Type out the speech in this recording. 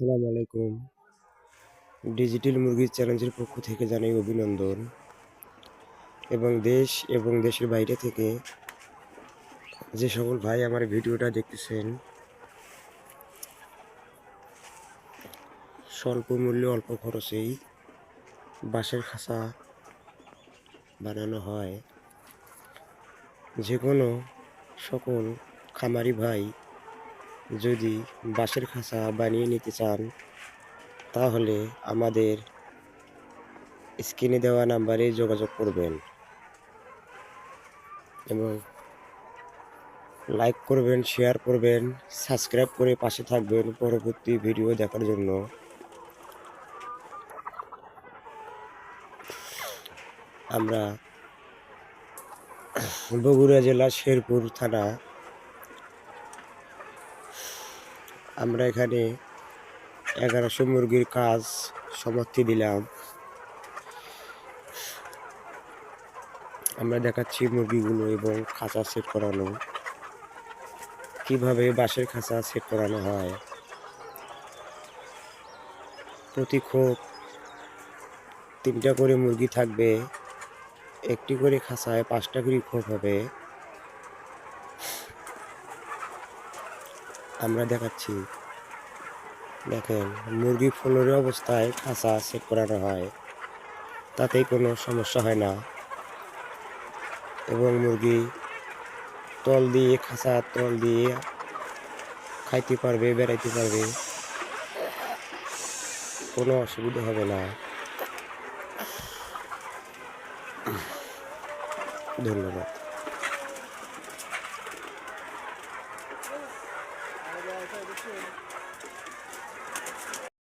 আসসালামু আলাইকুম। ডিজিটাল মুরগির চ্যালেঞ্জের পক্ষ থেকে জানাই অভিনন্দন। এবং দেশ এবং দেশের বাইরে থেকে যে সকল ভাই আমার ভিডিওটা দেখতেছেন, স্বল্প মূল্যে অল্প খরচেই বাঁশের খাঁচা বানানো হয়। যে কোনো সকল খামারি ভাই যদি বাঁশের খাঁচা বানিয়ে নিতে চান, তাহলে আমাদের স্ক্রিনে দেওয়া নাম্বারে যোগাযোগ করবেন এবং লাইক করবেন, শেয়ার করবেন, সাবস্ক্রাইব করে পাশে থাকবেন পরবর্তী ভিডিও দেখার জন্য। আমরা বগুড়া জেলা শেরপুর থানা আমরা এখানে এগারোশো মুরগির কাজ সমাপ্তি দিলাম। আমরা দেখাচ্ছি মুরগিগুলো এবং খাঁচা সেট করানো। কীভাবে বাঁশের খাঁচা সেট করানো হয়? প্রতি খোপ তিনটা করে মুরগি থাকবে, একটি করে খাঁচায় পাঁচটা করে খোপ হবে। আমরা দেখাচ্ছি। দেখেন, মুরগি ফ্লোরে অবস্থায় খাঁচা সেট করানো হয়। তাতেই কোনো সমস্যা হয় না। এবং মুরগি তল দিয়ে, খাঁচা তল দিয়ে খাইতে পারবে, বেড়াইতে পারবে। কোনো অসুবিধা হবে না। ধন্যবাদ। 对